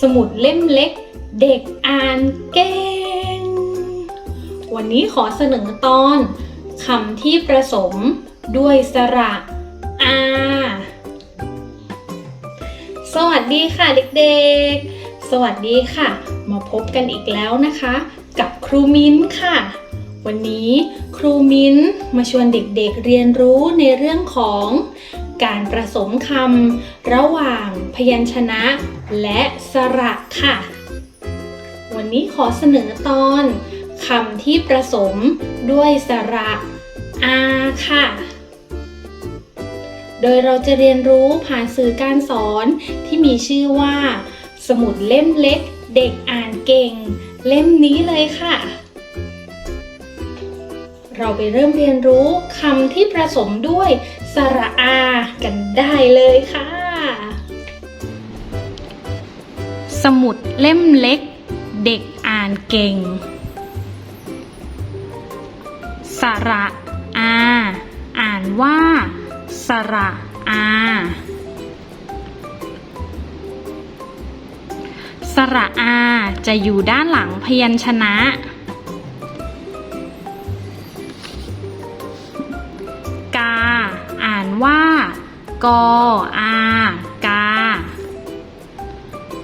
สมุดเล่มเล็ก เด็กอ่านเก่ง วันนี้ขอเสนอตอนคำที่ประสมด้วยสระอาสวัสดีค่ะเด็กๆ สวัสดีค่ะ มาพบกันอีกแล้วนะคะ กับครูมิ้นค่ะ วันนี้ครูมิ้นมาชวนเด็กๆเรียนรู้ในเรื่องของการประสมคำระหว่างพยัญชนะ และสระค่ะ วันนี้ขอเสนอตอนคำที่ประสมด้วยสระอาค่ะ โดยเราจะเรียนรู้ผ่านสื่อการสอนที่มีชื่อว่า สมุดเล่มเล็ก เด็กอ่านเก่ง เล่มนี้เลยค่ะ เราไปเริ่มเรียนรู้คำที่ผสมด้วยสระอา กันได้เลยค่ะ สมุดเล่มเล็ก เด็กอ่านเก่ง สระอา อ่านว่า สระอา สระอาจะอยู่ด้านหลังพยัญชนะ กา อ่านว่า กออากา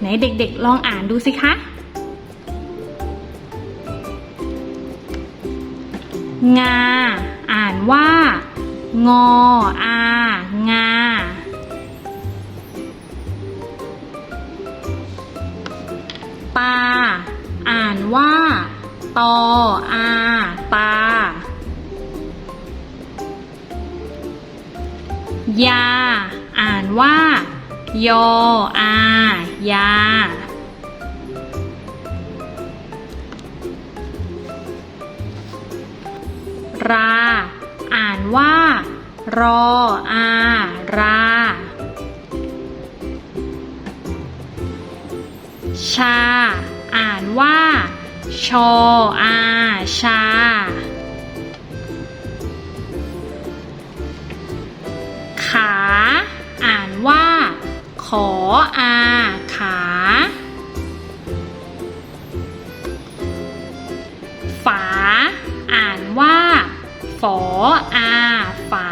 ไหนเด็กๆ ลองอ่านดูสิคะ งา อ่านว่า งออางาปาอ่านว่า ตออาปายา อ่านว่า ยออา ยา รา อ่านว่า รออารา ชา อ่านว่า ชออาชาขา ฝา อ่านว่า ฝออาฝา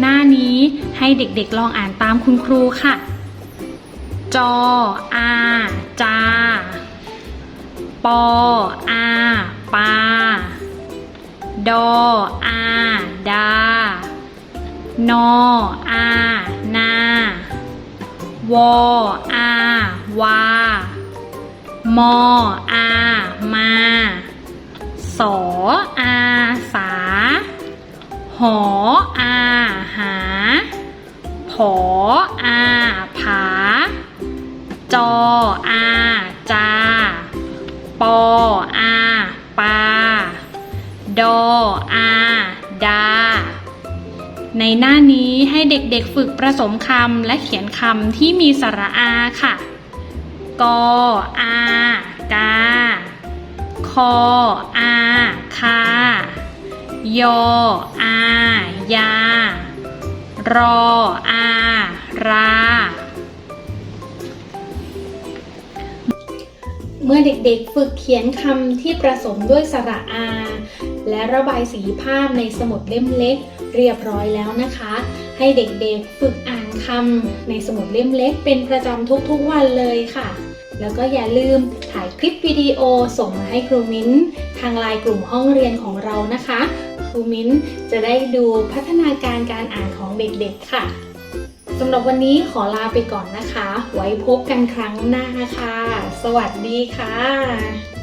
หน้านี้ให้เด็กๆลองอ่านตามคุณครูค่ะ จออาจา ปออาปา ดออาดานออานา วออาวามออามาสออาสา หออาหา ผออาผา จออาจา ปออาปา ดออา ในหน้านี้ให้เด็กๆฝึกผสมคำและเขียนคำที่มีสระอาค่ะ กออากาคออาคายออายารออาราเมื่อเด็กๆ ฝึกเขียนคำที่ประสมด้วยสระอา และระบายสีภาพในสมุดเล่มเล็ก เรียบร้อยแล้วนะคะ ให้เด็กๆฝึกอ่านคำในสมุดเล่มเล็ก เป็นประจำทุกๆวันเลยค่ะ แล้วก็อย่าลืมถ่ายคลิปวิดีโอส่งมาให้ครูมิ้น ทางไลน์กลุ่มห้องเรียนของเรานะคะ ครูมิ้นจะได้ดูพัฒนาการการอ่านของเด็กๆค่ะสำหรับวันนี้ขอลาไปก่อนนะคะ ไว้พบกันครั้งหน้าค่ะ สวัสดีค่ะ